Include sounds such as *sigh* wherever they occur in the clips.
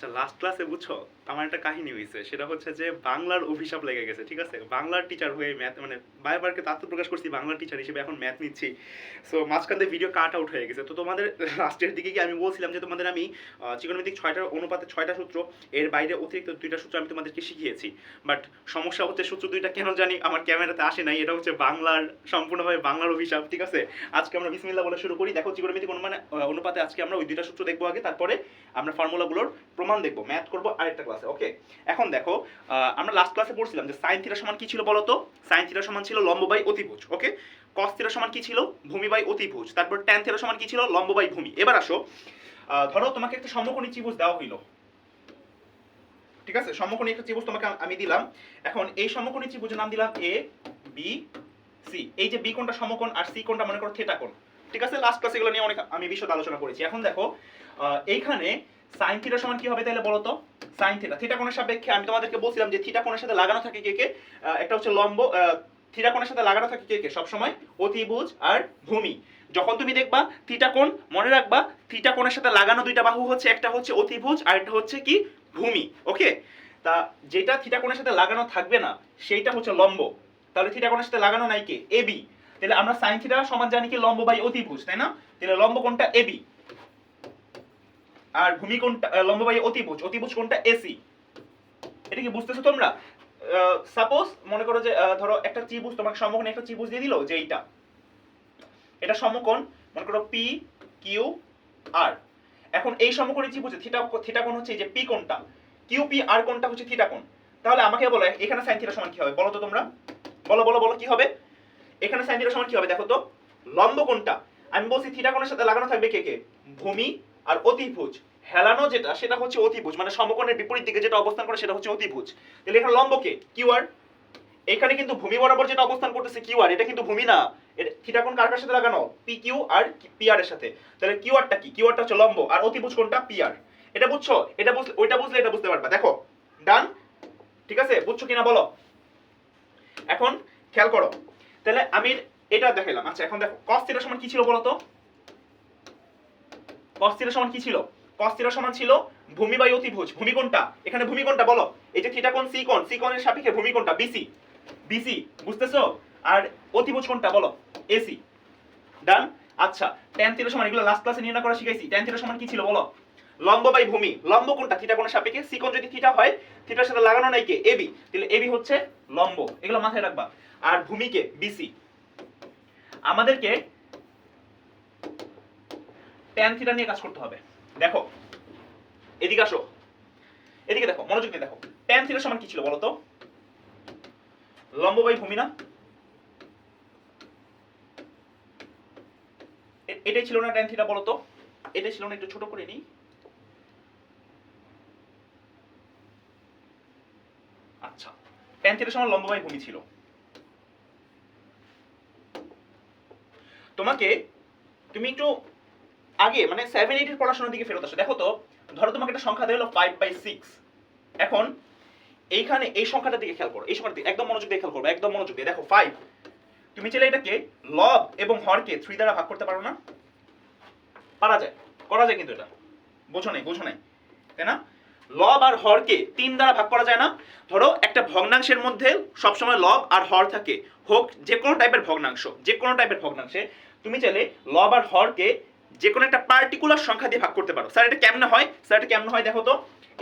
আচ্ছা লাস্ট ক্লাসে বুঝছ? আমার একটা কাহিনী হয়েছে সেটা হচ্ছে যে বাংলার অভিশাপ লেগে গেছে, ঠিক আছে? বাংলার টিচার হয়ে ম্যাথ মানে বারবারকে তাত্ত্ব প্রকাশ করছি, বাংলার টিচার হিসেবে এখন ম্যাথ নিচ্ছি। সো মাঝখান ভিডিও কাট আউট হয়ে গেছে। তো তোমাদের *laughs* লাস্টের দিকে গিয়ে আমি বলছিলাম যে তোমাদের আমি চিকনমিতিক ছয়টার অনুপাতে ছয়টা সূত্র, এর বাইরে অতিরিক্ত দুইটা সূত্র আমি তোমাদেরকে শিখিয়েছি। বাট সমস্যা হচ্ছে সূত্র দুইটা কেন জানি আমার ক্যামেরাতে আসে নাই। এটা হচ্ছে বাংলার, সম্পূর্ণভাবে বাংলার অভিশাপ, ঠিক আছে? আজকে আমরা বিসমিল্লা বলে শুরু করি। দেখো চিকনমিতিক অনুমানে অনুপাতে আজকে আমরা ওই দুইটা সূত্র দেখব আগে। তারপরে আমরা ফর্মুলাগুলোর প্রমাণ দেখব ম্যাথ করব আরেকটা ক্লাসে ওকে এখন দেখো আমরা লাস্ট ক্লাসে পড়ছিলাম যে সাইন থিটা সমান কি ছিল বলো তো সাইন থিটা সমান ছিল লম্ব বাই অতিভুজ ওকে কস থিটা সমান কি ছিল? ভূমি বাই অতিভুজ, তারপর ট্যান থিটা সমান কি ছিল? লম্ব বাই ভূমি। এবার আসো ধরো তোমাকে একটা সমকোণী ত্রিভুজ দেওয়া হইল। ঠিক আছে? সমকোণী একটা ত্রিভুজ তোমাকে আমি দিলাম। এখন এই সমকোণী ত্রিভুজের নাম দিলাম এ বি সি এই যে বি কোণটা সমকোণ আর সি কোণটা মনে করো থিটা কোণ। ঠিক আছে? লাস্ট ক্লাসে এগুলো নিয়ে অনেক আমি বিশদ আলোচনা করেছি। এখন দেখো এইখানে সাইন থিটা সমান কি হবে তাহলে বলো তো সাইন থিটা থিটা কোণের সাপেক্ষে আমি তোমাদেরকে বলছিলাম যে থিটা কোণের সাথে লাগানো থাকে কে কে? একটা হচ্ছে লম্ব থিটা কোণের সাথে লাগানো থাকে কে কে? সবসময় অতিভুজ আর ভূমি। যখন তুমি দেখবা থিটা কোণ, মনে রাখবা থিটা কোণের সাথে লাগানো দুইটা বাহু হচ্ছে, একটা হচ্ছে অতিভুজ আর একটা হচ্ছে কি? ভূমি। ওকে? তা যেটা থিটা কোণের সাথে লাগানো থাকবে না, সেইটা হচ্ছে লম্ব। তাহলে থিটা কোণের সাথে লাগানো নাই কে? এবি তাহলে আমরা সাইন থিটা সমান জানি কি? লম্ব বাই অতিভুজ, তাই না? তাহলে লম্ব কোণটা এবি আর ভূমি কোনটা আহ, লম্ব বাই অতিভুজ অতিভুজ কোণটা এসি এটা কি বুঝতেছো তোমরা? সাপোজ মনে করো যে ধরো একটা ত্রিভুজ তোমাকে সমকোণে একটা ত্রিভুজ দিয়ে দিল যে এইটা। এটা সমকোণ মনে করো পি কিউ আর এখন এই সমকোণী ত্রিভুজে থিটা থিটা কোণ হচ্ছে যে পি কোণটা। কিউ পি আর কোণটা হচ্ছে থিটা কোণ। তাহলে আমাকে বলো এখানে সাইন থিটা সমান কি হবে? বলো তো তোমরা। বলো বলো বলো কি হবে? এখানে সাইন থিটা সমান কি হবে? দেখো তো লম্ব কোণটা। আমি বলছি থিটা কোণের সাথে লাগানো থাকবে কে কে? ভূমি আর অতিভুজ, হেলানো যেটা, সেটা হচ্ছে অতিভুজ মানে সমকোণের বিপরীত দিকে যেটা অবস্থান করে সেটা হচ্ছে অতিভুজ। তাহলে এখানে লম্ব কে? Q R. এখানে কিন্তু ভূমি বরাবর যেটা অবস্থান করতেছে কিউ আর, এটা কিন্তু ভূমি না। এটা থিটা কোণ কার সাথে লাগানো? P Q R, P R এর সাথে। তাহলে কিউ আরটা কি? কিউ আরটা হচ্ছে লম্ব, আর অতিভুজ কোণটা পি আর। এটা বুঝছ? এটা বুঝলে, ওইটা বুঝলে এটা বুঝতে পারবা। দেখো, ডান, ঠিক আছে? বুঝছ কিনা বলো? এখন খেয়াল করো। তাহলে আমি এটা দেখাইলাম। আচ্ছা এখন দেখো, cos থিটা সমান কি ছিল বলো তো? Cos সমান কি ছিল? cos সমান ছিল ভূমি বাই অতিভুজ। ভূমি কোণটা এখানে ভূমি কোণটা বলো? এই যে থিটা কোণ সি কোণ সি কোণের সাপেক্ষে ভূমি কোণটা বিসি বিসি বুঝতেছো? আর অতিভুজ কোণটা বলো? এসি ডান আচ্ছা tan থিটা সমান, এগুলো লাস্ট ক্লাসে নির্ণয় করা শিখাইছি। tan থিটা সমান কি ছিল বলো? লম্ব বাই ভূমি। লম্ব কোণটা থিটা কোণের সাপেক্ষে। সি কোণ যদি থিটা হয় থিটার সাথে লাগানো নাই কে? এবি তাহলে এবি হচ্ছে লম্ব। এগুলো মাথায় রাখবা। আর ভূমিকে বিসি আমাদেরকে tan থিটা নিয়ে কাজ করতে হবে। দেখো, এদিকে আসো। এদিকে দেখো, মনোযোগ দিয়ে দেখো। tan থিটা সমান কি ছিল বলো তো? লম্ব বাই ভূমি না? এটাই ছিল না tan থিটা বলো তো? এটাই ছিল না, একটু ছোট করে নিই। আচ্ছা tan থিটা সমান লম্ব বাই ভূমি ছিল। তোমাকে, তুমি একটু আগে মানে সেভেন এইটের পড়াশোনার দিকে ফেরত আসো। দেখো তো, ধরো তোমাকে একটা সংখ্যা দেওয়া হলো ফাইভ বাই সিক্স এখন এইখানে এই সংখ্যাটার দিকে খেয়াল করো, এই সংখ্যাটা একদম মনোযোগ দিয়ে খেয়াল করো, একদম মনোযোগ দিয়ে। দেখো ফাইভ তুমি চাইলে এটাকে লব এবং হরকে থ্রি দ্বারা ভাগ করতে পারো না। পারা যায়, করা যায় কিন্তু এটা। বোঝো নাই বোঝো নাই। তাই না? লব আর হরকে তিন দ্বারা ভাগ করা যায় না। ধরো, একটা ভগ্নাংশের মধ্যে সবসময় লব আর হর থাকে। হোক যে কোনো টাইপের ভগ্নাংশ যে কোনো টাইপের ভগ্নাংশে। তুমি চাইলে লব আর হরকে যে কোনো একটা পার্টিকুলার সংখ্যা দিয়ে ভাগ করতে পারো। স্যার, এটা কেমনে হয়? স্যার, এটা কেমনে হয় দেখো তো?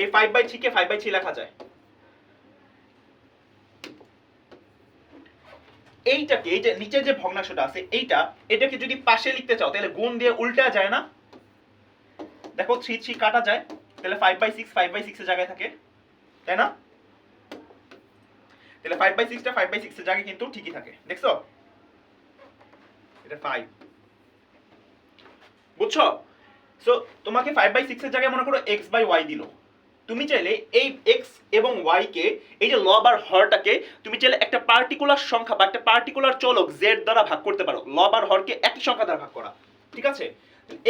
এই ফাইভ বাই থ্রিকে ফাইভ বাই থ্রি লেখা যায়। এইটাকে, এই যে নিচে যে ভগ্নাংশটা আছে, এইটা, এটাকে যদি পাশে লিখতে চাও, তাহলে গুণ দিয়ে উল্টা যায় না। দেখো থ্রি থ্রি কাটা যায়, তাহলে five by six five by সিক্সের জায়গায় থাকে। তাই না? তাহলে ফাইভ বাই সিক্সটা ফাইভ বাই সিক্সের জায়গায় কিন্তু ঠিকই থাকে। দেখছ? এটা ফাইভ বুঝছ? সো তোমাকে ফাইভ বাই সিক্সের জায়গায় মনে করো এক্স বাই ওয়াই দিল। তুমি চাইলে এই এক্স এবং ওয়াই কে, এই যে লব আর হরটাকে তুমি চাইলে একটা পার্টিকুলার সংখ্যা বা একটা পার্টিকুলার চলক জেড দ্বারা ভাগ করতে পারো। লব আর হরকে একই সংখ্যা দ্বারা ভাগ করা। ঠিক আছে?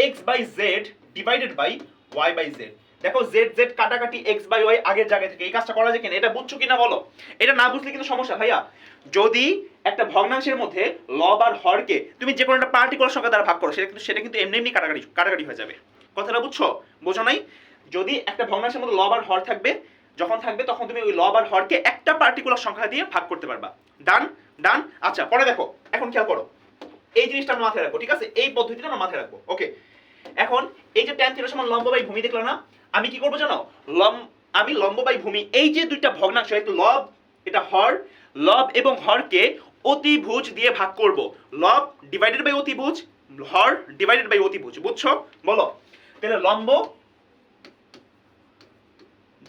X by Z divided by Y by Z দেখো জেড জেড কাটাকাটি এক্স বাই ওয়াই আগের জায়গা থেকে। এই কাজটা করা যায় কিনা? এটা বুঝছ কিনা বলো? এটা না বুঝলে কিন্তু সমস্যা, ভাইয়া। যদি একটা ভগ্নাংশের মধ্যে লব আর হরকে তুমি যে কোনো একটা পার্টিকুলার সংখ্যা দ্বারা ভাগ করো, সেটা কিন্তু সেটা কিন্তু এমনি এমনি কাটাকাটি কাটাকাটি হয়ে যাবে। কথাটা বুঝছ? বোঝো নাই? যদি একটা ভগ্নাংশের মধ্যে লব আর হর থাকবে, যখন থাকবে তখন তুমি ওই লব আর হরকে একটা পার্টিকুলার সংখ্যা দিয়ে ভাগ করতে পারবা। ডান ডান আচ্ছা পরে দেখো। এখন খেয়াল করো। এই জিনিসটা আমরা মাথায় রাখব, ঠিক আছে? এই পদ্ধতিটা আমরা মাথায় রাখব। ওকে এখন এই যে ট্যান থিটা সমান লম্ব বাই ভূমি দেখল না? আমি কি করব জানো? লম, আমি লম্ব বাই ভূমি এই যে দুইটা ভগ্নাংশ একটা লব, এটা হর, লব এবং হরকে অতিভুজ দিয়ে ভাগ করব। লব ডিভাইডেড বাই অতিভুজ, হর ডিভাইডেড বাই অতিভুজ, বুঝছ? বলো। তাহলে লম্ব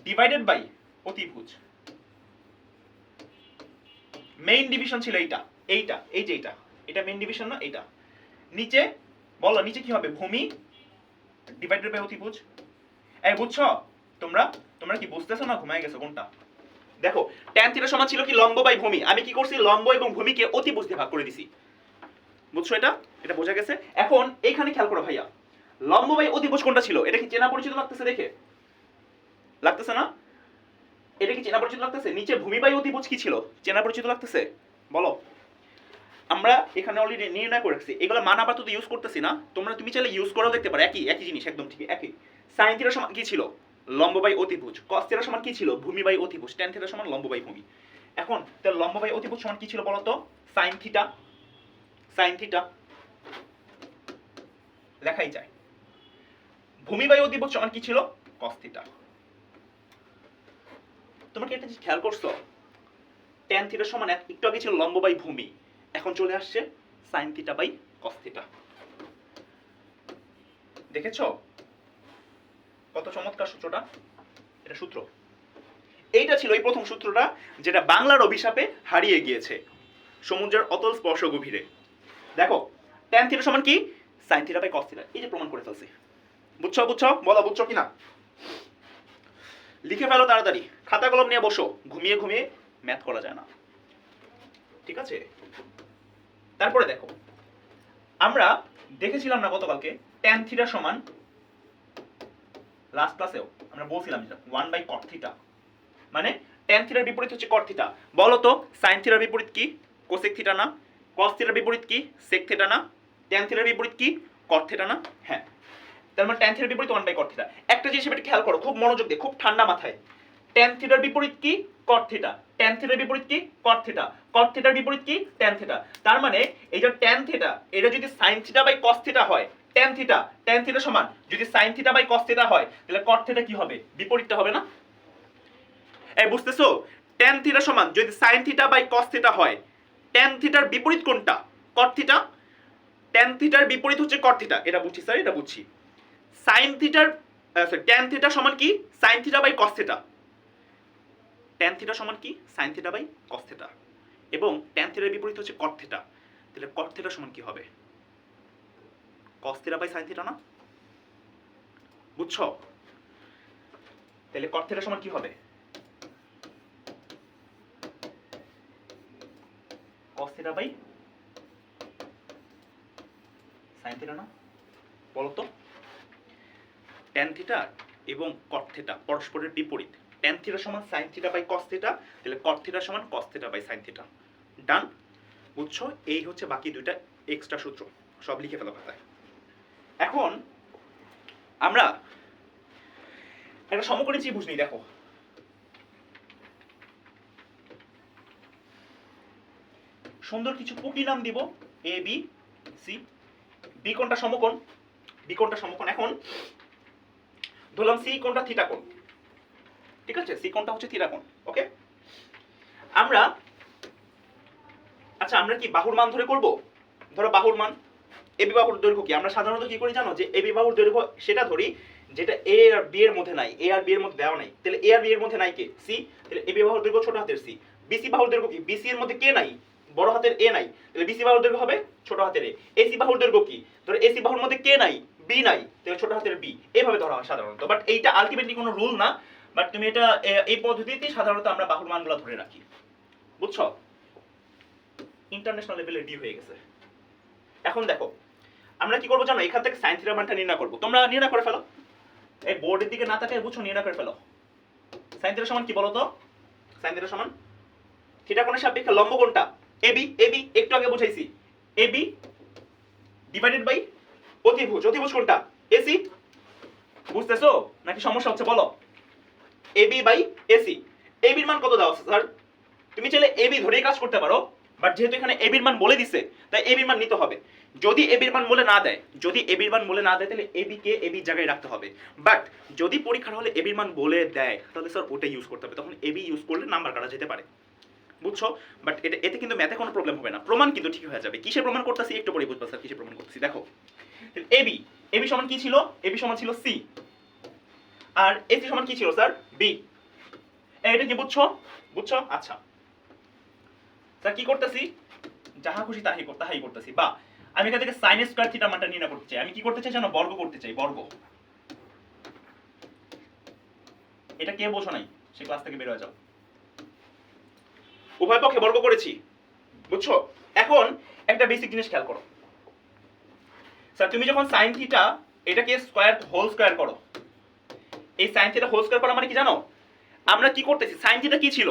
ডিভাইডেড বাই অতিভুজ। মেইন ডিভিশন ছিল এইটা এইটা, এই যে এইটা। এটা মেইন ডিভিশন না, এইটা। নিচে, বলো, নিচে কি হবে? ভূমি ডিভাইডেড বাই অতিভুজ। এই বুঝছ? তোমরা? তোমরা কি বুঝতেছো না ঘুমায় গেছো কোনটা? দেখো ট্যান থিটা সমান ছিল কি লম্ব বাই ভূমি? আমি কি করছি? লম্ব এবং ভূমিকে অতিভুজ দিয়ে ভাগ করে দিছি। বুঝছ এটা? এটা বোঝা গেছে? এখন এইখানে খেয়াল করো ভাইয়া। লম্ব বাই অতিভুজ কোনটা ছিল? এটা কি চেনা পরিচিত লাগতেছে দেখে? লাগতেছে না? এটা কি চেনা পরিচিত লাগতেছে? নিচে ভূমি বাই অতিভুজ কি ছিল? চেনা পরিচিত লাগতেছে? বলো। আমরা এখানে অলরেডি নির্ণয় করে রাখছি। এগুলো মান আপাতত ইউজ করতেছি না। তোমরা তুমি চাইলে ইউজ করেও দেখতে পারো। একই একই জিনিস, একদম ঠিক, একই। সাইন থিটা সমান কি ছিল? লম্ব বাই অতিভুজ। কস থিটা সমান কি ছিল? ভূমি বাই অতিভুজ। ট্যান থিটা সমান লম্ব বাই ভূমি। এখন, তাহলে লম্ব বাই অতিভুজ সমান কি ছিল বলো তো সাইন থিটা সাইন থিটা লেখাই যায়। ভূমি বাই অতিভুজ সমান কি ছিল? কস থিটা তোমরা কি একটা খেয়াল করছ? ট্যান থিটা সমান এক- একটু আগে ছিল লম্ব বাই ভূমি। এখন চলে আসছে sine theta by cos theta দেখেছ? কত চমৎকার সূত্রটা? এটা সূত্র। এইটা ছিল এই প্রথম সূত্রটা যেটা বাংলার অভিশাপে হারিয়ে গিয়েছে সমুদ্রের অতল স্পর্শ গভীরে দেখো ট্যান থিটা সমান কি? Sine theta by cos theta এই যে প্রমাণ করে ফেলছি। বুঝছ বুঝছ? বলো, বুঝছ কিনা? লিখে ফেলো তাড়াতাড়ি। খাতা কলম নিয়ে বসো। ঘুমিয়ে ঘুমিয়ে ম্যাথ করা যায় না। ঠিক আছে? তারপরে দেখো, আমরা দেখেছিলাম না গতকালকে ট্যান থিটা সমান লাস্ট ক্লাসেও আমরা বলছিলাম ওয়ান বাই কট মানে ট্যান থিটার বিপরীত হচ্ছে কট থিটা বলো তো সাইন থিটার বিপরীত কি? কোসেক থিটা না? কস থিটার বিপরীত কি? সেক থিটা না? ট্যান থিটার বিপরীত কি? কট না? হ্যাঁ। তার মানে ট্যান থিটার বিপরীত ওয়ান বাই কট একটা জিনিস এবার খেয়াল করো, খুব মনোযোগ দিয়ে, খুব ঠান্ডা মাথায়। ট্যান থিটার বিপরীত কি? কট ট্যান থিটার বিপরীত কি? কট থিটা বিপরীত কি? ট্যান থিটা তার মানে এই যে ট্যান থিটা এটা যদি sine theta by cos theta হয় ট্যান থিটা ট্যান থিটা সমান। যদি sine theta by cos theta হয়, তাহলে কট থিটা কি হবে? বিপরীতটা হবে না? এই বুঝতেছো? ট্যান থিটা সমান, যদি sine theta by cos theta হয় ট্যান থিটার বিপরীত কোনটা? কট থিটা ট্যান থিটার বিপরীত হচ্ছে কট থিটা এটা বুঝছি স্যার এটা বুঝছি। সাইন থিটার ট্যান থিটা সমান কি? Sine theta by cos theta tan theta সমান কি? Sine theta by cos theta এবং ট্যান থিটার বিপরীত হচ্ছে কট থিটা তাহলে কট থিটা সমান কি হবে? Cos theta by sine theta না? বুঝছ? তাহলে কট থিটা সমান কি হবে? Cos theta by sine theta না? বলো ট্যান থিটা এবং কট থিটা পরস্পরের বিপরীত। ট্যান থিটা সমান sine theta by cos theta তাহলে কট থিটা সমান cos theta by sine theta done বুঝছ? এই হচ্ছে বাকি দুইটা এক্সট্রা সূত্র। সব লিখে ফেলো খাতায়। এখন আমরা একটা সমকোণী ত্রিভুজ নিই দেখো। সুন্দর কিছু পুটি নাম দিব এ বি সি বি কোণটা সমকোণ বি কোণটা সমকোণ। এখন ধরলাম সি কোনটা থিটা কোণ। ঠিক আছে? সি কোণটা হচ্ছে থিটা কোণ ওকে আমরা আচ্ছা আমরা কি বাহুর মান ধরে করব? ধরো বাহুর মান। এবি বাহুর দৈর্ঘ্য কি? আমরা সাধারণত কি করি জানো? যে এবি বাহুর দৈর্ঘ্য সেটা ধরি যেটা এ আর বি এর মধ্যে নাই, এ আর বি এর মধ্যে দেওয়া নাই। তাহলে এ আর বি এর মধ্যে নাই কে? সি তাহলে এবি বাহুর দৈর্ঘ্য ছোট হাতের সি বিসি বাহুর দৈর্ঘ্য কি? বিসি এর মধ্যে কে নাই? বড় হাতের এ নাই। তাহলে বিসি বাহুর দৈর্ঘ্য হবে ছোট হাতের এ এসি বাহুর দৈর্ঘ্য কি? ধরো এসি বাহুর মধ্যে কে নাই? বি নাই। তাহলে ছোট হাতের বি এইভাবে ধরা হয় সাধারণত। বাট এইটা আলটিমেটলি কোনো রুল না। বাট তুমি এটা এই পদ্ধতিতে সাধারণত আমরা বাহুর মানগুলো ধরে রাখি। বুঝছ? ইন্টারন্যাশনাল লেভেলে ডি হয়ে গেছে। এখন দেখো আমরা কি করব জানো? এখান থেকে সাইন থিটার মানটা নির্ণয় করব। তোমরা নির্ণয় করে ফেলো। এই বোর্ডের দিকে না তাকায় বুঝছ, নির্ণয় করে ফেলো। সাইন থিটা সমান কি বলো তো? সাইন থিটা সমান? থিটা কোণের সাপেক্ষে লম্ব কোণটা? এবি এবি একটু আগে বুঝাইছি। এবি ডিভাইডেড বাই অতিভুজ। অতিভুজ কোনটা এসি বুঝতেছো? নাকি সমস্যা হচ্ছে বলো? এবি বাই এসি এবির মান কত দাও স্যার? তুমি চাইলে এবি ধরেই কাজ করতে পারো। বাট যেহেতু এখানে এবির মান বলে দিছে তাই এবির মান নিতে হবে যদি এবির মান বলে না দেয় যদি এবির মান বলে না দেয় তাহলে এবি কে এবির জায়গায় রাখতে হবে বাট যদি পরীক্ষার হলে এবির মান বলে দেয় তাহলে স্যার ওটা ইউজ করতে হবে তখন এবি ইউজ করলে নাম্বার কাটা যেতে পারে বুঝছ বাট এটা এতে কিন্তু ম্যাথে কোনো প্রবলেম হবে না প্রমাণ কিন্তু ঠিক হয়ে যাবে কিসের প্রমাণ করতেছি একটু পরে বুঝবা স্যার কিসে প্রমাণ করতেছি দেখো এবি এবি সমান কি ছিল এবি সমান ছিল সি আর এসি সমান কি ছিল স্যার বি এটা কি বুঝছ বুঝছ আচ্ছা স্যার, কি করতেছি? যাহা খুশি তাহাই তাহাই করতেছি। বা, আমি এখান থেকে সাইন স্কোয়ার থিটা মানটা নির্ণয় করতে চাই। আমি কি করতে চাই জানো? বর্গ করতে চাই, বর্গ। এটা কে বোঝো নাই? সে ক্লাস থেকে বের হয়ে যাও। উভয় পক্ষে বর্গ করেছি। বুঝছ? এখন একটা বেসিক জিনিস খেয়াল করো। স্যার, তুমি যখন সাইন থিটা এটাকে স্কোয়ার হোল স্কোয়ার করো। এই সাইন থিটা হোল স্কোয়ার করা মানে কি জানো? আমরা কি করতেছি? সাইন থিটা কি ছিল?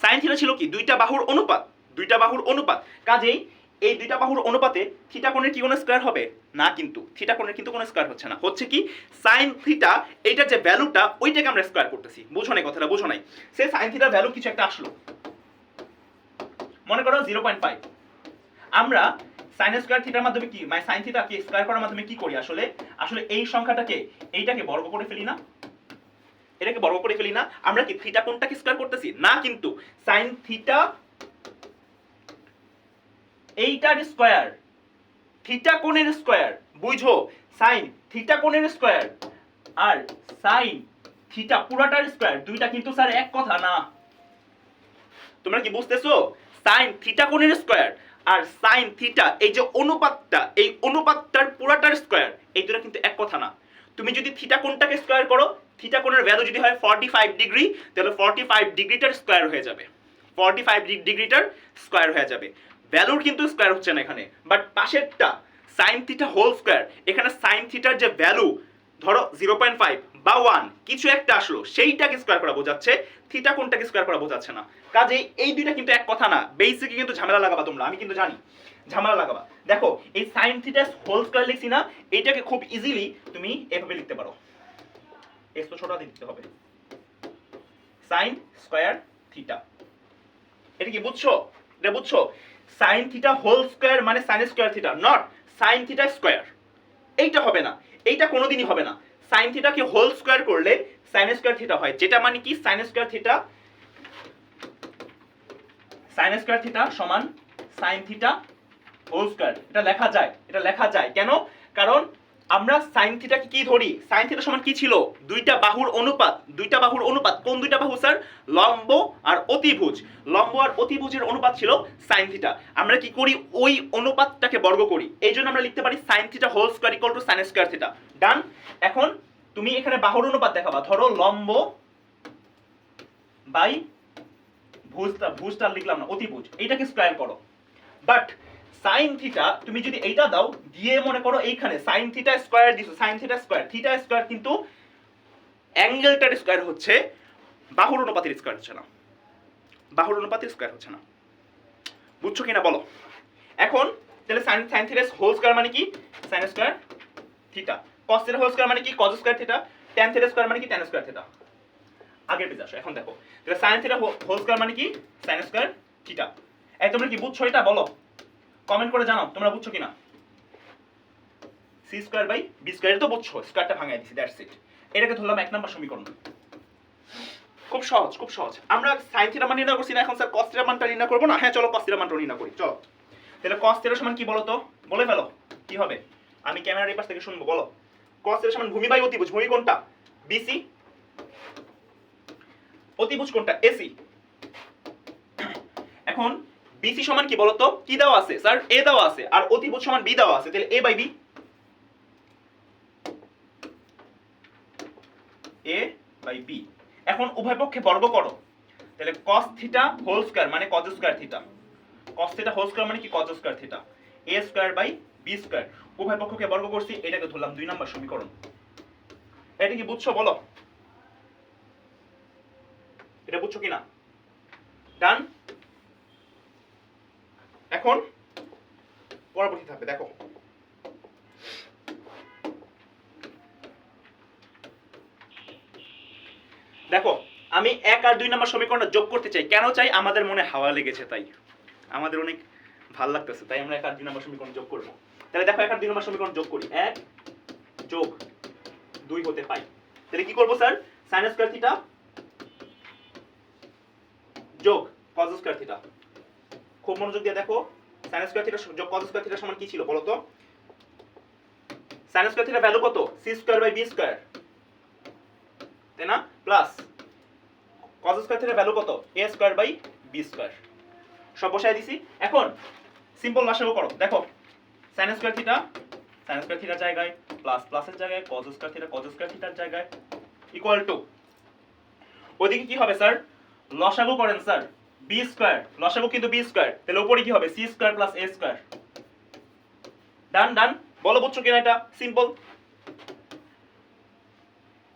সাইন থিটা ছিল কি? দুইটা বাহুর অনুপাত। দুইটা বাহুর অনুপাত। কাজেই এই দুইটা বাহুর অনুপাতে থিটা কোণের কি কোনো স্কোয়ার হবে? না কিন্তু থিটা কোণের কিন্তু কোনো স্কোয়ার হচ্ছে না। হচ্ছে কি সাইন থিটা এইটার যে ভ্যালুটা ওইটাকে আমরা স্কোয়ার করতেছি। বুঝো নাই কথাটা, বুঝো নাই? সে সাইন থিটার ভ্যালু কিছু একটা আসলো। মনে করো জিরো পয়েন্ট ফাইভ আমরা সাইন স্কোয়ার থিটার মাধ্যমে কি মানে সাইন থিটাকে স্কোয়ার করার মাধ্যমে কি করি আসলে? আসলে এই সংখ্যাটাকে, এইটাকে বর্গ করে ফেলি না? এটাকে বর্গ করে ফেলি না? আমরা কি থিটা কোনটাকে স্কোয়ার করতেছি? না কিন্তু সাইন থিটা এইটার স্কোয়ার। থিটা কোণের স্কোয়ার। বুঝো? সাইন, থিটা কোণের স্কোয়ার। আর সাইন, থিটা পুরাটার স্কোয়ার। দুইটা কিন্তু স্যার এক কথা না। তোমরা কি বুঝতেছো? সাইন থিটা কোণের স্কোয়ার আর সাইন থিটা এই যে অনুপাতটা, এই অনুপাতটার পুরাটার স্কোয়ার, এই দুটো কিন্তু এক কথা না। তুমি যদি থিটা কোণটাকে স্কোয়ার করো, থিটা কোণের ভ্যালু যদি হয় ফর্টি ফাইভ ডিগ্রি তাহলে ফর্টি ফাইভ ডিগ্রিটার স্কোয়ার হয়ে যাবে। ফর্টি ফাইভ ডিগ্রিটার স্কোয়ার হয়ে যাবে। ভ্যালুর কিন্তু স্কোয়ার হচ্ছে না এখানে। বাট পাশেরটা সাইন থিটা হোল স্কোয়ার এখানে সাইন থিটার যে ভ্যালু, ধরো জিরো পয়েন্ট ফাইভ বা ওয়ান কিছু একটা আসলো, সেইটাকে স্কোয়ার করা বোঝাচ্ছে থিটা কোনটাকে স্কোয়ার করা বোঝাচ্ছে না। কাজে এই দুইটা কিন্তু এক কথা না বেসিকে কিন্তু ঝামেলা লাগাবা তোমরা, আমি কিন্তু জানি, ঝামেলা লাগাবা। দেখো, এই সাইন থিটা হোল স্কোয়ার লিখছি না এইটাকে খুব ইজিলি তুমি এভাবে লিখতে পারো। এক্স তো ছোট দিতে হবে। সাইন স্কোয়ার থিটা এটা কি বুঝছ? এটা বুঝছ? সাইন থিটা হোল স্কোয়ার মানে sine square theta not sine theta square এইটা হবে না, এইটা কোনোদিনই হবে না। সাইন থিটাকে হোল স্কোয়ার করলে সাইন স্কোয়ার থিটা হয়। যেটা মানে কি? Sine square theta sine square theta সমান সাইন থিটা হোল স্কোয়ার এটা লেখা যায়, এটা লেখা যায়। কেন? কারণ আমরা সাইন থিটাকে কি ধরি? সাইন থিটা সমান কি ছিল? দুইটা বাহুর অনুপাত। দুইটা বাহুর অনুপাত কোন দুইটা বাহু, স্যার? লম্ব আর অতিভুজ। লম্ব আর অতিভুজের অনুপাত ছিল সাইন থিটা আমরা কি করি? ওই অনুপাতটাকে বর্গ করি। এই জন্য আমরা লিখতে পারি sine theta whole square equal to sine square theta done এখন তুমি এখানে বাহুর অনুপাত দেখাবা। ধরো লম্ব বাই ভুজটা ভুজটা লিখলাম না, অতিভুজ। এইটাকে স্কোয়ার করো। বাট সাইন থিটা তুমি যদি এইটা দাও, দিয়ে মনে করো এইখানে সাইন থিটা স্কোয়ার দিছো sine theta square theta square কিন্তু অ্যাঙ্গেলটার স্কোয়ার হচ্ছে, বাহুর অনুপাতের স্কোয়ার হচ্ছে না। বাহুর অনুপাতের স্কোয়ার হচ্ছে না। বুঝছ কিনা বলো? এখন, তাহলে sine sine theta whole square মানে কি? Sine square theta cos theta whole square মানে কি? Cos square theta tan theta square মানে কি? ট্যান স্কোয়ার থিটা আগের পেজে আসো, এখন দেখো। তাহলে সাইন থিটা হোল স্কোয়ার মানে কি? সাইন স্কোয়ার থিটা এই তোমরা কি বুঝছ এটা? বলো। কমেন্ট করে জানাও, তোমরা বুঝছ কিনা? C square by B square তো বুঝছ স্কোয়ারটা ভাঙাই দিছি দ্যাটস ইট এটাকে ধরলাম এক নম্বর সমীকরণ। খুব সহজ খুব সহজ। আমরা সাইন থিটা মান নির্ণয় করছি না, এখন স্যার কস থিটা মানটা নির্ণয় করব না? হ্যাঁ চলো কস থিটা মানটা নির্ণয় করি, চলো। তাহলে কস থিটা সমান কি বলো তো বলে ফেলো, কি হবে? আমি ক্যামেরার এই পাশ থেকে শুনব, বলো। কস থিটা সমান ভূমি বাই অতিভুজ, ভূমি কোনটা? বিসি অতিভুজ কোনটা? এসি এখন বিসি সমান কি বলতো? কি দেওয়া আছে? স্যার এ দেওয়া আছে। আর অতিভুজ সমান বি দেওয়া আছে। তাহলে A by B A by B এখন উভয় পক্ষে বর্গ করো। তাহলে cos থিটা হোল স্কয়ার মানে cos square theta cos theta whole square মানে কি? cos square theta a square by B square উভয় পক্ষকে বর্গ করছি, এটাকে ধরলাম দুই নম্বর সমীকরণ। এটা কি বুঝছ? বলো। এটা বুঝছ কিনা? ডান এখন পরবর্তী ধাপে, দেখো। দেখো, আমি এক আর দুই নম্বর সমীকরণটা যোগ করতে চাই। কেন চাই? আমাদের মনে হাওয়া লেগেছে তাই। আমাদের অনেক ভালো লাগতেছে, তাই আমরা এক আর দুই নম্বর সমীকরণ যোগ করব। তাহলে দেখো, এক আর দুই নম্বর সমীকরণ যোগ করি। এক যোগ দুই হতে পাই। তাহলে কি করব, স্যার? সাইন স্কয়ার থিটা যোগ কজ স্কয়ার থিটা খুব মনোযোগ দিয়ে দেখো সাইন স্কয়ার থিটা যোগ কজ স্কয়ার থিটা সমান কি ছিল বলো তো? সাইন স্কয়ার থিটা ভ্যালু কত? C square by B square তাই না? প্লাস কজ স্কয়ার থিটার ভ্যালু কত? A square by B square সব বসায় দিছি। এখন সিম্পল লসাগু করো। দেখো sine square theta sine square থিটার জায়গায় প্লাস প্লাসের জায়গায় cos square theta cos square থিটার জায়গায় ইকুয়াল টু ওইদিকে কি হবে স্যার লসাগু করেন স্যার বি স্কয়ার, লসাগু কিন্তু বি স্কয়ার। তাহলে উপরে কি হবে? C square plus A square. Done done. বলো বুঝছ কিনা এটা? সিম্পল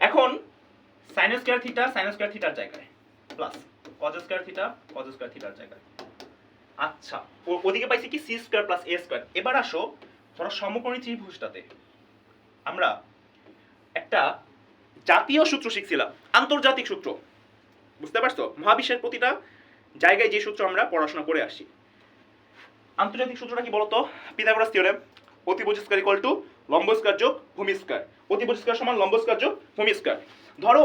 এখন sine square theta sine square থিটার জায়গায়। Plus cos square theta cos square থিটার জায়গায়। আচ্ছা ওদিকে পাইছি কি? C square plus A square এবার আসো ধরো সমকোণী ত্রিভুজটাতে। আমরা একটা জাতীয় সূত্র শিখছিলাম, আন্তর্জাতিক সূত্র। বুঝতে পারছ? মহাবিশ্বের প্রতিটা জায়গায় যে সূত্র আমরা পড়াশোনা করে আসছি আন্তর্জাতিক সূত্রটা কি বলতো? পিথাগোরাস থিওরেম অতিভুজ স্কয়ার ইকুয়াল টু লম্ব স্কয়ার যোগ ভূমি স্কয়ার সমান লম্ব স্কয়ার যোগ ভূমি স্কয়ার ধরো,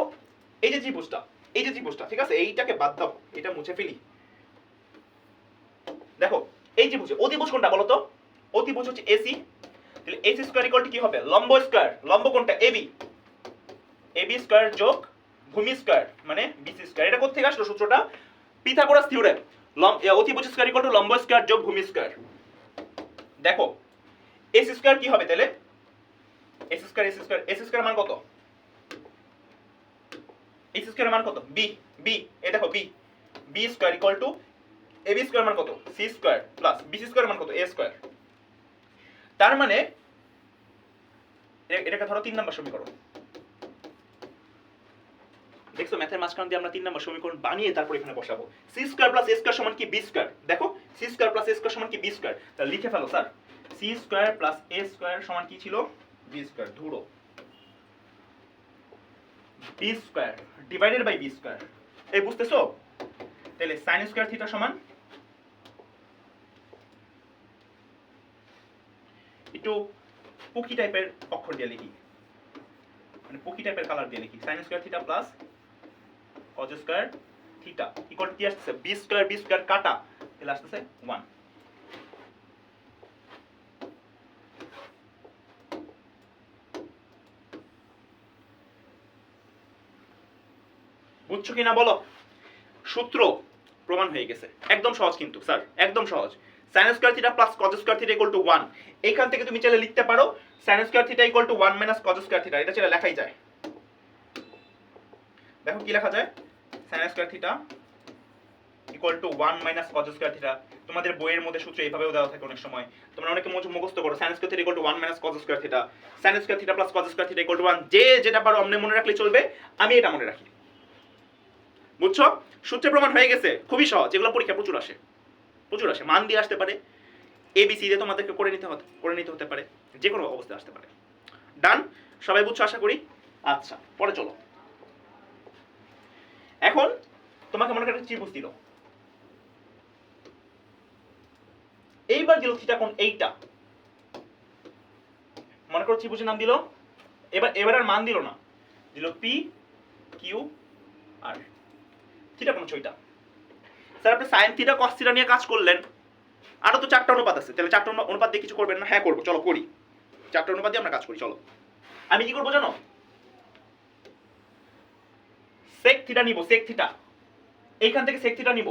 এই যে ত্রিভুজটা, এই যে ত্রিভুজটা, ঠিক আছে? এইটাকে বাদ দাও, এটা মুছে ফেলি। দেখো, এই ত্রিভুজ অতিভুজ কোনটা বলতো? অতিভুজ হচ্ছে এসি তাহলে এসি স্কয়ার ইকুয়াল টু কি হবে? লম্ব স্কয়ার। লম্ব কোনটা? এবি এবি স্কয়ার যোগ ভূমি স্কয়ার মানে বিসি স্কয়ার। এটা কোথা থেকে আসলো সূত্রটা? পিথাগোরাস থিওরেম অতিভুজ স্কয়ার ইকুয়াল টু লম্ব স্কয়ার যোগ ভূমি স্কয়ার। দেখো, এস স্কয়ার কি হবে তাহলে? S square S square S square মান কত? এস স্কয়ার মান কত? বি বি এ দেখো B B square equal to A B square মান কত? C square plus B C square মান কত? A square. তার মানে এটাকে ধরো তিন নম্বর সমীকরণ। দেখছ ম্যাথের মাঝখান দিয়ে আমরা তিন নম্বর সমীকরণ বানিয়ে তারপর এখানে বসাবো। C square plus A square সমান কি বি স্কয়ার দেখো C square plus A square সমান কি বি স্কয়ার তাহলে লিখে ফেলো sir C square plus A square সমান কি ছিল? B square ধুরো। B square divided by B square এই বুঝতেছো? তাহলে সাইন স্কয়ার থিটা সমান একটু পুকি টাইপের অক্ষর দিয়ে লিখি। মানে পুকি টাইপের কালার দিয়ে লিখি। Sine square theta plus cos square theta equal কি আসছে? বি স্কয়ার বি স্কয়ার কাটা। তাহলে আসতেছে ওয়ান বুঝছ কিনা বলো? সূত্র প্রমাণ হয়ে গেছে। একদম সহজ কিন্তু, স্যার, একদম সহজ। Sine square theta plus cos square theta equal to one এইখান থেকে তুমি চাইলে লিখতে পারো sine square theta equal to one minus cos square theta. এটা চাইলে লেখাই যায়। দেখো কি লেখা যায়? Sine square theta equal to one minus cos square theta. তোমাদের বইয়ের মধ্যে সূত্র এইভাবেও দেওয়া থাকে অনেক সময়। তোমরা অনেকে মুখ- মুখস্থ করো sine square theta equal to one minus cos square theta. Sine square theta plus cos square theta equal to one. যে যেটা পারো অমনে মনে রাখলে চলবে, আমি এটা মনে রাখি। বুঝছ? সূত্রে প্রমাণ হয়ে গেছে, খুবই সহজ, এগুলো পরীক্ষা প্রচুর আসে। প্রচুর আসে, মান দিয়ে আসতে পারে। এবিসি দিয়ে তোমাদেরকে করে নিতে হতে, করে নিতে হতে পারে। যে কোনো অবস্থায় আসতে পারে। ডান সবাই বুঝছ? আশা করি? আচ্ছা পরে চলো। এখন তোমাকে মনে করে ত্রিভুজ দিল এইবার দিল থিটা কোণ এইটা মনে করো ত্রিভুজের নাম দিল। এবার এবার আর মান দিল না। দিল পি কিউ আর থিটা কোণ ছয়টা। স্যার, আপনি সাইন থিটা কস থিটা নিয়ে কাজ করলেন। আরও তো চারটা অনুপাত আছে। তাহলে চারটা অনুপাত দিয়ে কিছু করবেন না? হ্যাঁ করব। চলো, করি। চারটা অনুপাত দিয়ে আমরা কাজ করি, চলো। আমি কি করব জানো? সেক নিব এইখান থেকে নিব।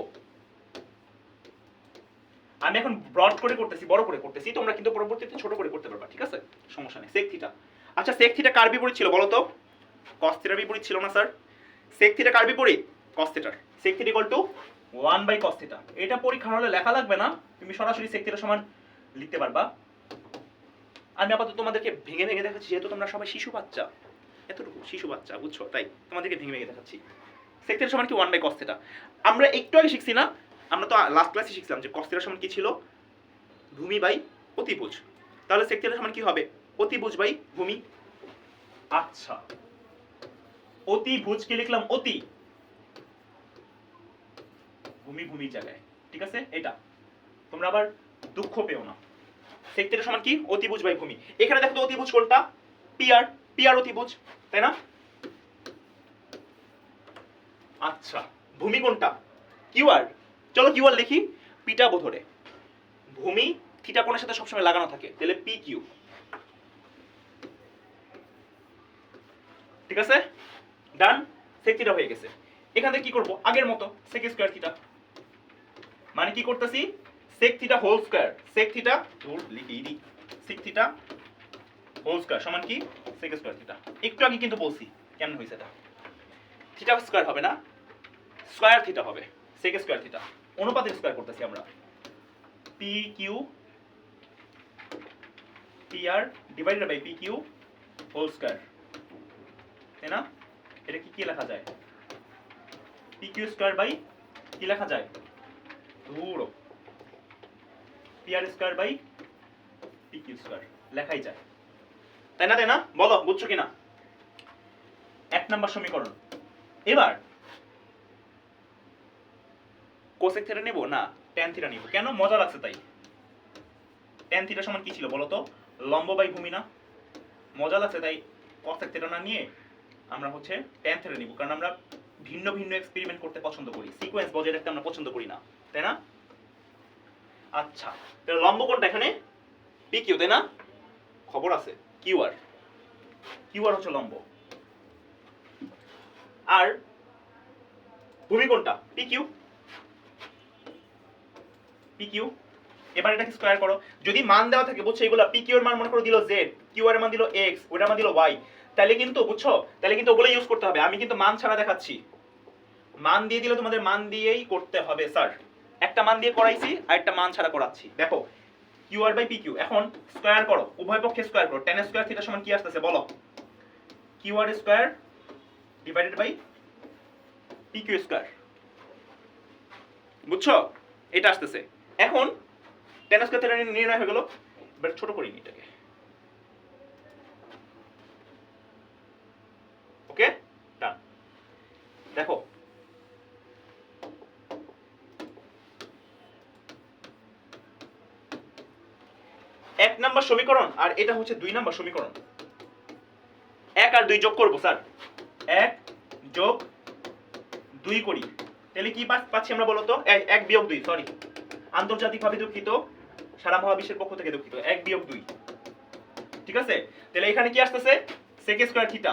আমি এখন ব্রড করে করতেছি, বড় করে করতেছি, তোমরা কিন্তু পরবর্তীতে ছোট করে করতে পারবা, ঠিক আছে? সমস্যা নেই আচ্ছা কার বিপরীত ছিল বলো তো? বিপরীত ছিল না স্যার সেক থিটা কার বিপরীত? কস থিটার sec to one by cos এটা পরীক্ষা হলে লেখা লাগবে না, তুমি সরাসরি সেক সমান লিখতে পারবা। আমি আপাতত তোমাদেরকে ভেঙে ভেঙে দেখাচ্ছি, যেহেতু তোমরা সবাই শিশু বাচ্চা। এতটুকু শিশু বাচ্চা, বুঝছ? তাই তোমাদেরকে ভেঙে ভেঙে দেখাচ্ছি। সেক সমান কি? ওয়ান বাই কস থিটা আমরা একটু আগে শিখছি না? আমরা তো লাস্ট ক্লাসে শিখছিলাম যে কস থিটা সমান কি ছিল? ভূমি বাই অতিভুজ। তাহলে সেক সমান কি হবে? অতিভুজ বাই ভূমি। আচ্ছা। অতিভুজ কি লিখলাম অতি। ভূমি ভূমির জায়গায়। ঠিক আছে? এটা। তোমরা আবার দুঃখ পেও না। সেক থিটা সমান কি? অতিভুজ বাই ভূমি। এখানে দেখো অতিভুজ কোনটা? পিআর পিআর অতিভুজ তাই না? আচ্ছা ভূমি কোনটা? কিউআর। চলো কিউআর লিখি, পিটা বোধরে ভূমি, থিটা কোণের সাথে সবসময় লাগানো থাকে, তাহলে পি কিউ। ঠিক আছে? ডান সেক থিটা হয়ে গেছে। এখান থেকে কি করব? আগের মতো সেক স্কয়ার থিটা। মানে কি করতেছি? Sec theta whole square sec theta দিই। সেক থিটা হোল স্কয়ার সমান কি? সেক স্কয়ার থিটা একটু আগে কিন্তু বলছি, কেমন হয়েছে এটা? থিটা স্কয়ার হবে না স্কয়ার থিটা হবে সেক স্কয়ার থিটা অনুপাতের স্কয়ার করতেছি আমরা। P Q P R divided by P Q whole square তাই না? এটা কি কি লেখা যায়? পি কিউ স্কয়ার বাই কি লেখা যায়? ধুরো। P R square by P Q square লেখাই যায়। তাই না তাই না? বলো, বুঝছ কিনা? এক নাম্বার সমীকরণ। এবার কোসেক থিটা নিব না ট্যান থিটা নিব? কেন? মজা লাগছে তাই। ট্যান থিটা সমান কি ছিল বলো তো? লম্ব বাই ভূমি না? মজা লাগছে তাই কোসেক থিটা না নিয়ে আমরা হচ্ছে ট্যান থিটা নিব। কারণ আমরা ভিন্ন ভিন্ন এক্সপেরিমেন্ট করতে পছন্দ করি। সিকোয়েন্স বজায় রাখতে আমরা পছন্দ করি না। তাই না? আচ্ছা তাহলে লম্ব কোনটা এখানে পি কিউ তাই না? খবর আছে। কিউ আর হচ্ছে লম্ব। আর ভূমি কোনটা? পি কিউ পি কিউ এবার এটাকে স্কোয়ার করো। যদি মান দেওয়া থাকে, বুঝছ, এগুলো পি কিউ এর মান মনে করো দিল জেড কিউ এর মান দিল এক্স ওটার মান দিল ওয়াই তাহলে কিন্তু, বুঝছ, তাহলে কিন্তু ওগুলো ইউজ করতে হবে। আমি কিন্তু মান ছাড়া দেখাচ্ছি। মান দিয়ে দিলে তোমাদের মান দিয়েই করতে হবে স্যার একটা মান দিয়ে করাইছি আর একটা মান ছাড়া করাচ্ছি। দেখো Q R by P Q এখন স্কোয়ার করো। উভয় পক্ষে স্কোয়ার করো। টেন স্কোয়ার থিটা সমান কি আসতেছে বলো? Q R square divided by P Q square বুঝছ? এটা আসতেছে। এখন টেন স্কোয়ার থিটা নির্ণয় হয়ে গেল। এবার ছোট করি এটাকে। ওকে ডান দেখো এক নাম্বার সমীকরণ আর এটা হচ্ছে দুই নাম্বার সমীকরণ। এক আর দুই যোগ করব, স্যার। এক যোগ দুই করি। তাহলে কি পাচ্ছি আমরা বলতো? এক বিয়োগ দুই সরি আন্তর্জাতিকভাবে দুঃখিত, সারা মহাবিশ্বের পক্ষ থেকে দুঃখিত। এক বিয়োগ দুই। ঠিক আছে? তাহলে এখানে কি আসতেছে? সেক স্কোয়ার থিটা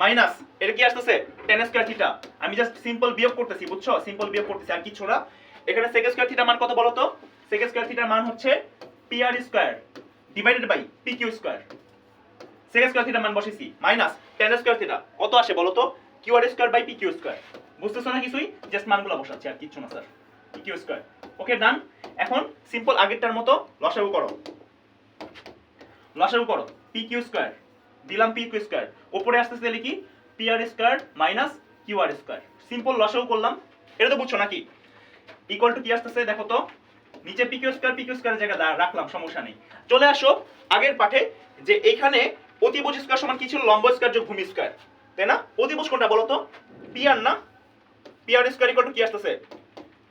মাইনাস এটা কি আসতেছে? টেন স্কোয়ার থিটা আমি জাস্ট সিম্পল বিয়োগ করতেছি, বুঝছ? সিম্পল বিয়োগ করতেছি, আর কিছু না। এখানে সেক স্কোয়ার থিটা মান কত বলো তো সেক স্কোয়ার থিটার মান হচ্ছে P square divided by P Q square sec square থিটার মান বসেছি মাইনাস টেন স্কোয়ার থিটা কত আসে বলো তো? Q R square by P Q square বুঝতেছো না কিছুই? জাস্ট মানগুলো বসাচ্ছি আর কিচ্ছু না, sir. P Q square okay done এখন সিম্পল আগেরটার মতো লসাগু করো। লসাগু করো। পি কিউ স্কোয়ার দিলাম পি কিউ স্কোয়ার উপরে আসতেছে তাহলে কি? P R square minus Q R square simple লসাগু করলাম। এটা তো বুঝছ নাকি? ইকুয়াল টু কি আসতেছে? দেখো তো। নিচে P Q square P Q square জায়গা রাখলাম, সমস্যা নেই। চলে আসো আগের পাঠে যে এইখানে অতিভুজ স্কোয়ার সমান কি ছিল? লম্ব স্কোয়ার যোগ ভূমি স্কোয়ার তাই না? অতিভুজ কোনটা বলো তো? পি আর না? P R square equal to কি আসতেছে?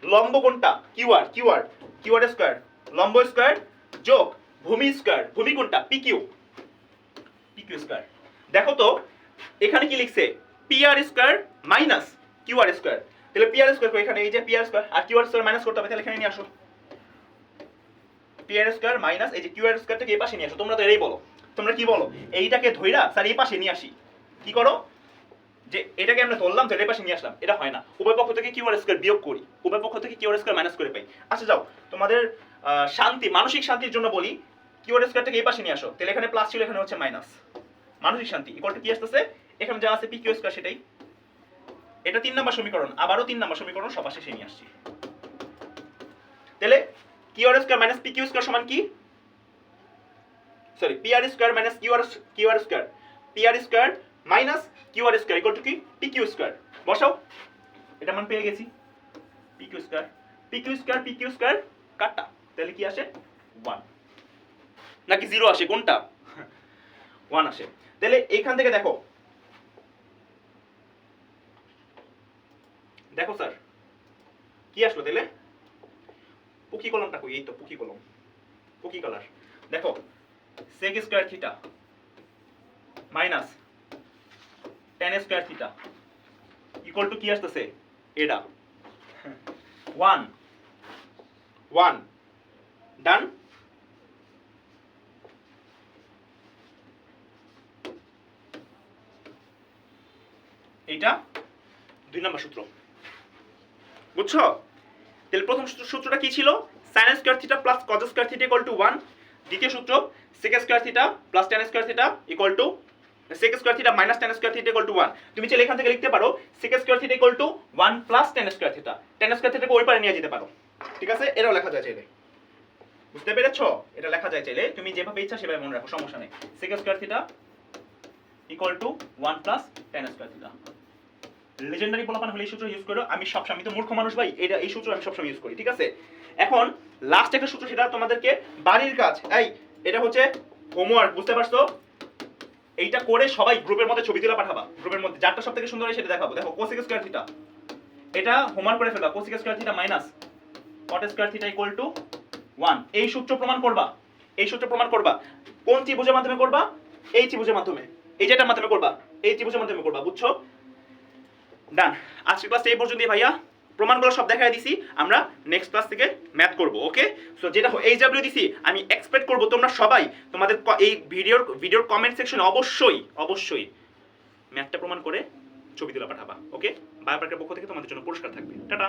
লম্ব কোনটা? Q R Q R Q R square লম্ব স্কোয়ার যোগ ভূমি স্কোয়ার ভূমি কোনটা? P Q P Q square দেখো তো, এখানে কি লিখছে? P R square minus Q R square তাহলে পি আর স্কোয়ার এখানে এই যে পি আর স্কোয়ার আর কিউ আর স্কোয়ার মাইনাস করতে হবে, তাহলে এখানে নিয়ে আসো। পি আর মাইনাস এই যে কিউ আর স্কোয়ারটাকে এই পাশে নিয়ে আসো, তোমরা তো এটাই বলো। তোমরা কি বলো? এইটাকে ধইরা স্যার এই পাশে নিয়ে আসি। কি করো? যে এটাকে আমরা ধরলাম তো এটার পাশে নিয়ে আসলাম। এটা হয় না। উভয় পক্ষ থেকে কিউ আর স্কোয়ার বিয়োগ করি। উভয় পক্ষ থেকে কিউ আর স্কোয়ার মাইনাস করে পাই। আচ্ছা যাও। তোমাদের শান্তি, মানসিক শান্তির জন্য বলি। কিউ আর স্কোয়ারটাকে এই পাশে নিয়ে আসো। তাহলে এখানে প্লাস ছিল, এখানে হচ্ছে মাইনাস মানসিক শান্তি ইকুয়াল টু কি আসতেছে? এখানে যা আছে পি কিউ স্কোয়ার সেটাই। এটা তিন নম্বর সমীকরণ। আবারও তিন নম্বর সমীকরণ সবার শেষে নিয়ে আসছি। তাহলে Q R square minus P Q square সমান কি? Sorry P R square minus Q R Q R square P R square minus Q R square equal to কি? পি কিউ স্কোয়ার বসাও। এটা মান পেয়ে গেছি। P Q square P Q square P Q square কাটা তাহলে কি আসে? ওয়ান নাকি জিরো আসে? কোনটা? *laughs* ওয়ান আসে। তাহলে এইখান থেকে দেখো। দেখো স্যার। কি আসলো তাহলে? পুকি কলমটা কই এই তো পুকি কলম, পুকি কালার দেখো sec square theta minus tan square theta equal to কি আসতেছে? এটা। ওয়ান ওয়ান ডান এইটা দুই নম্বর সূত্র। বুঝছ? তাহলে প্রথম সূত্রটা কি ছিল? Sine square theta plus cos square theta equal to one দ্বিতীয় সূত্র sec square theta plus tan square theta equal to sec square theta minus tan square theta equal to one তুমি চাইলে এখান থেকে লিখতে পারো sec square theta equal to one plus tan square theta tan square থিটাকে ওই পারে নিয়ে যেতে পারো। ঠিক আছে? এটাও লেখা যায় চাইলে। বুঝতে পেরেছ? এটা লেখা যায় চাইলে। তুমি যেভাবে ইচ্ছা সেভাবে মনে রাখো, সমস্যা নেই। Sec square theta equal to one plus tan square theta legendary পোলাপান হলে এই সূত্র ইউজ করো। আমি সবসময় তো মূর্খ মানুষ ভাই, এটা, এই সূত্র আমি সবসময় ইউজ করি, ঠিক আছে? এখন লাস্ট একটা সূত্র, সেটা তোমাদেরকে বাড়ির কাজ। এই, এটা হচ্ছে হোমওয়ার্ক বুঝতে পারছ? এইটা করে সবাই গ্রুপের মধ্যে ছবি তুলে পাঠাবা। গ্রুপের মধ্যে, যারটা সব থেকে সুন্দর হয় সেটা দেখাবো। দেখো কোসিক স্কোয়ার থিটা এটা হোমওয়ার্ক করে ফেলবা। Cosec square theta minus cot square theta equal to one এই সূত্র প্রমাণ করবা। এই সূত্র প্রমাণ করবা। কোন ত্রিভুজের মাধ্যমে করবা? এই ত্রিভুজের মাধ্যমে। এই যেটার মাধ্যমে করবা। এই ত্রিভুজের মাধ্যমে করবা, বুঝছ? ডান আজকের ক্লাস এই পর্যন্তই ভাইয়া। প্রমাণগুলো সব দেখাই দিছি। আমরা নেক্সট ক্লাস থেকে ম্যাথ করব ওকে সো যেটা এই ডাব্লিউ দিছি, আমি এক্সপেক্ট করব তোমরা সবাই তোমাদের এই ভিডিওর ভিডিওর কমেন্ট সেকশনে অবশ্যই অবশ্যই ম্যাথটা প্রমাণ করে ছবি তোলা পাঠাবা ওকে বায়োপার্কের পক্ষ থেকে তোমাদের জন্য পুরস্কার থাকবে। টাটা!